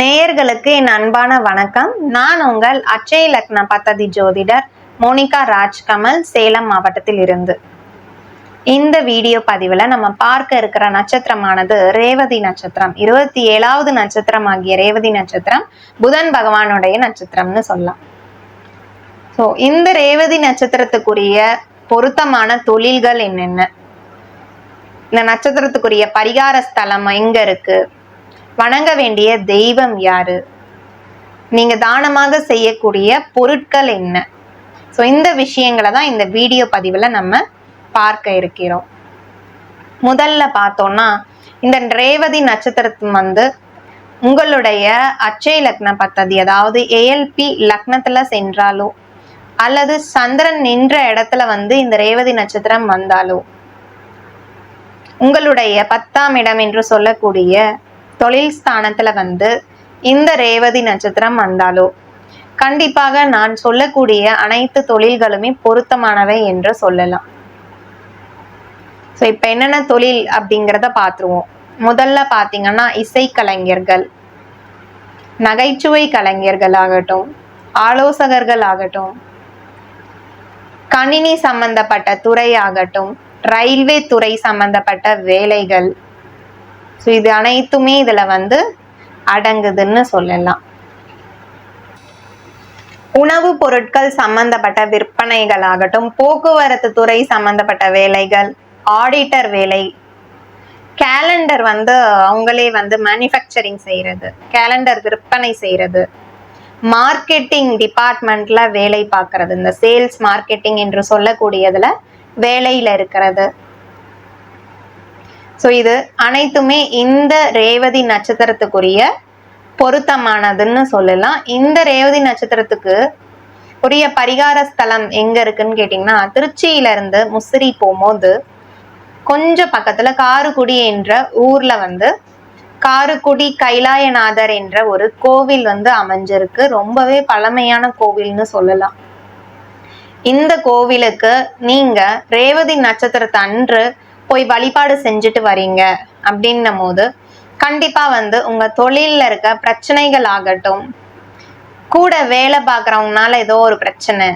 நேயர்களுக்கு என் அன்பான வணக்கம். நான் உங்கள் அச்சய லக்ன பத்ததி ஜோதிடர் மோனிகா ராஜ்கமல் சேலம் மாவட்டத்தில் இருந்து. இந்த வீடியோ பதிவில் நம்ம பார்க்க இருக்கிற நட்சத்திரமானது ரேவதி நட்சத்திரம். இருபத்தி ஏழாவது நட்சத்திரம் ஆகிய ரேவதி நட்சத்திரம் புதன் பகவானுடைய நட்சத்திரம்னு சொல்லலாம். ஸோ இந்த ரேவதி நட்சத்திரத்துக்குரிய பொருத்தமான தொழில்கள் என்னென்ன? இந்த நட்சத்திரத்துக்குரிய பரிகார ஸ்தலம் எங்க இருக்கு? வணங்க வேண்டிய தெய்வம் யாரு? நீங்க தானமாக செய்யக்கூடிய பொருட்கள் என்ன? ஸோ இந்த விஷயங்களை தான் இந்த வீடியோ பதிவில் நம்ம பார்க்க இருக்கிறோம். முதல்ல பார்த்தோம்னா இந்த ரேவதி நட்சத்திரத்து வந்து உங்களுடைய அச்சய லக்ன பத்ததி அதாவது ஏஎல்பி லக்னத்தில் சென்றாலோ அல்லது சந்திரன் நின்ற இடத்துல வந்து இந்த ரேவதி நட்சத்திரம் வந்தாலோ உங்களுடைய பத்தாம் இடம் என்று சொல்லக்கூடிய தொழில் ஸ்தானத்துல வந்து இந்த ரேவதி நட்சத்திரம் வந்தாலோ கண்டிப்பாக நான் சொல்லக்கூடிய அனைத்து தொழில்களுமே பொருத்தமானவை என்று சொல்லலாம். ஸோ இப்போ என்னென்ன தொழில் அப்படிங்கிறத பார்த்துருவோம். முதல்ல பார்த்தீங்கன்னா இசைக்கலைஞர்கள் நகைச்சுவை கலைஞர்கள் ஆகட்டும் ஆலோசகர்கள் ஆகட்டும் கணினி சம்பந்தப்பட்ட துறை ஆகட்டும் ரயில்வே துறை சம்பந்தப்பட்ட வேலைகள் ஸோ இது அனைத்துமே இதுல வந்து அடங்குதுன்னு சொல்லலாம். உணவு பொருட்கள் சம்பந்தப்பட்ட விற்பனைகள் ஆகட்டும் போக்குவரத்து துறை சம்பந்தப்பட்ட வேலைகள் ஆடிட்டர் வேலை கேலண்டர் வந்து அவங்களே வந்து மேனுஃபேக்சரிங் செய்கிறது கேலண்டர் விற்பனை செய்யறது மார்க்கெட்டிங் டிபார்ட்மெண்ட்ல வேலை பார்க்கறது இந்த சேல்ஸ் மார்க்கெட்டிங் என்று சொல்லக்கூடியதுல வேலையில இருக்கிறது. ஸோ இது அனைத்துமே இந்த ரேவதி நட்சத்திரத்துக்குரிய பொருத்தமானதுன்னு சொல்லலாம். இந்த ரேவதி நட்சத்திரத்துக்கு உரிய பரிகார ஸ்தலம் எங்க இருக்குன்னு கேட்டிங்கன்னா திருச்சியில இருந்து முசிறி போகும்போது கொஞ்சம் பக்கத்துல காருக்குடி என்ற ஊர்ல வந்து காருக்குடி கைலாயநாதர் என்ற ஒரு கோவில் வந்து அமைஞ்சிருக்கு. ரொம்பவே பழமையான கோவில்னு சொல்லலாம். இந்த கோவிலுக்கு நீங்க ரேவதி நட்சத்திரத்தை அன்று போய் வழிபாடு செஞ்சுட்டு வரீங்க அப்படின்னும் போது கண்டிப்பா வந்து உங்க தொழில்ல இருக்க பிரச்சனைகள் ஆகட்டும். கூட வேலை பார்க்குறவங்கனால ஏதோ ஒரு பிரச்சனை.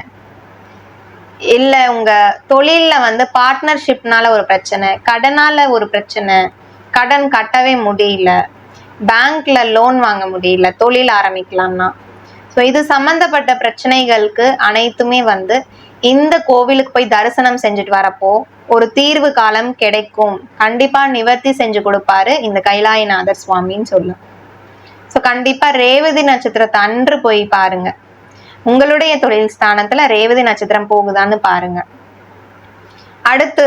இல்ல உங்க தொழில்ல வந்து பார்ட்னர்ஷிப்னால ஒரு பிரச்சனை. கடனால ஒரு பிரச்சனை. கடன் கட்டவே முடியல. பேங்க்ல லோன் வாங்க முடியல. தொழில் ஆரம்பிக்கலாம்னா. ஸோ இது சம்பந்தப்பட்ட பிரச்சனைகளுக்கு அனைத்துமே வந்து இந்த கோவிலுக்கு போய் தரிசனம் செஞ்சுட்டு வரப்போ ஒரு தீர்வு காலம் கிடைக்கும். கண்டிப்பா நிவர்த்தி செஞ்சு கொடுப்பாரு இந்த கைலாயநாதர் சுவாமின்னு சொல்லும் ஸோ கண்டிப்பா ரேவதி நட்சத்திரத்தை அன்று போய் பாருங்க. உங்களுடைய தொழில் ஸ்தானத்துல ரேவதி நட்சத்திரம் போகுதான்னு பாருங்க. அடுத்து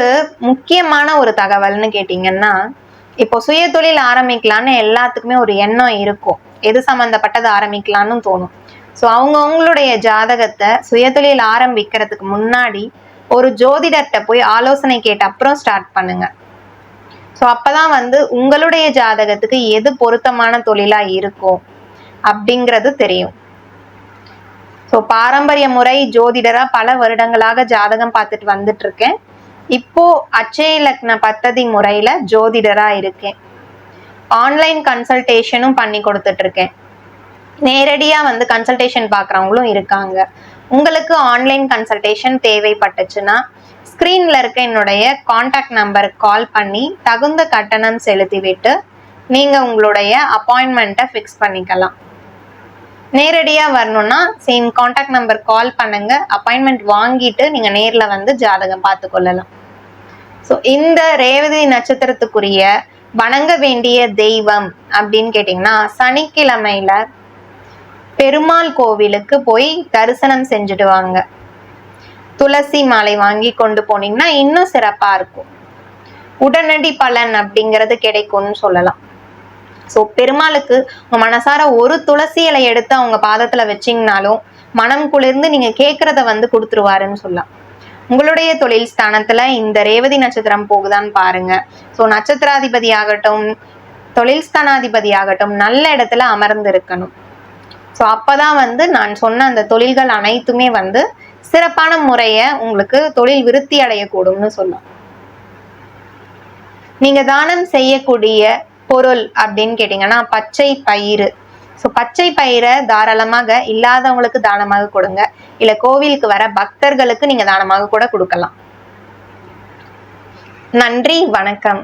முக்கியமான ஒரு தகவல்னு கேட்டீங்கன்னா இப்போ சுய தொழில் ஆரம்பிக்கலான்னு எல்லாத்துக்குமே ஒரு எண்ணம் இருக்கும். எது சம்மந்தப்பட்டது ஆரம்பிக்கலான்னு தோணும். ஸோ அவங்கவுங்களுடைய ஜாதகத்தை சுயதொழில் ஆரம்பிக்கிறதுக்கு முன்னாடி ஒரு ஜோதிடர்கிட்ட போய் ஆலோசனை கேட்ட அப்புறம் ஸ்டார்ட் பண்ணுங்க. ஸோ அப்பதான் வந்து உங்களுடைய ஜாதகத்துக்கு எது பொருத்தமான தொழிலா இருக்கும் அப்படிங்கிறது தெரியும். ஸோ பாரம்பரிய முறை ஜோதிடரா பல வருடங்களாக ஜாதகம் பார்த்துட்டு வந்துட்டு இருக்கேன் இப்போ அச்சய லக்ன பத்ததி முறையில ஜோதிடரா இருக்கேன். ஆன்லைன் கன்சல்டேஷனும் பண்ணி கொடுத்துட்டு நேரடியாக வந்து கன்சல்டேஷன் பார்க்குறவங்களும் இருக்காங்க. உங்களுக்கு ஆன்லைன் கன்சல்டேஷன் தேவைப்பட்டுச்சுன்னா ஸ்க்ரீனில் இருக்க என்னுடைய காண்டாக்ட் நம்பருக்கு கால் பண்ணி தகுந்த கட்டணம் செலுத்திவிட்டு நீங்கள் உங்களுடைய அப்பாயின்மெண்ட்டை ஃபிக்ஸ் பண்ணிக்கலாம். நேரடியாக வரணும்னா சேம் காண்டாக்ட் நம்பர் கால் பண்ணுங்க. அப்பாயின்மெண்ட் வாங்கிட்டு நீங்கள் நேரில் வந்து ஜாதகம் பார்த்து கொள்ளலாம் ஸோ இந்த ரேவதி நட்சத்திரத்துக்குரிய வணங்க வேண்டிய தெய்வம் அப்படின்னு கேட்டிங்கன்னா சனிக்கிழமையில பெருமாள் கோவிலுக்கு போய் தரிசனம் செஞ்சுட்டு வாங்க துளசி மாலை வாங்கி கொண்டு போனீங்கன்னா இன்னும் சிறப்பா இருக்கும். உடனடி பலன் அப்படிங்கிறது கிடைக்கும்னு சொல்லலாம். ஸோ பெருமாளுக்கு உங்க மனசார ஒரு துளசி இலை எடுத்து அவங்க பாதத்துல வச்சிங்கனாலும் மனம் குளிர்ந்து நீங்க கேட்கறத வந்து கொடுத்துருவாருன்னு சொல்லலாம். உங்களுடைய தொழில் ஸ்தானத்துல இந்த ரேவதி நட்சத்திரம் போகுதான்னு பாருங்க. ஸோ நட்சத்திராதிபதி ஆகட்டும் தொழில் ஸ்தானாதிபதி ஆகட்டும் நல்ல இடத்துல அமர்ந்து இருக்கணும் ஸோ அப்பதான் வந்து நான் சொன்ன அந்த தொழில்கள் அனைத்துமே வந்து சிறப்பான முறைய உங்களுக்கு தொழில் விருத்தி அடையக்கூடும்னு சொல்லலாம் நீங்க தானம் செய்யக்கூடிய பொருள் அப்படின்னு கேட்டிங்கன்னா பச்சை பயிறு. ஸோ பச்சை பயிரை தாராளமாக இல்லாதவங்களுக்கு தானமாக கொடுங்க. இல்ல கோவிலுக்கு வர பக்தர்களுக்கு நீங்க தானமாக கூட கொடுக்கலாம். நன்றி வணக்கம்.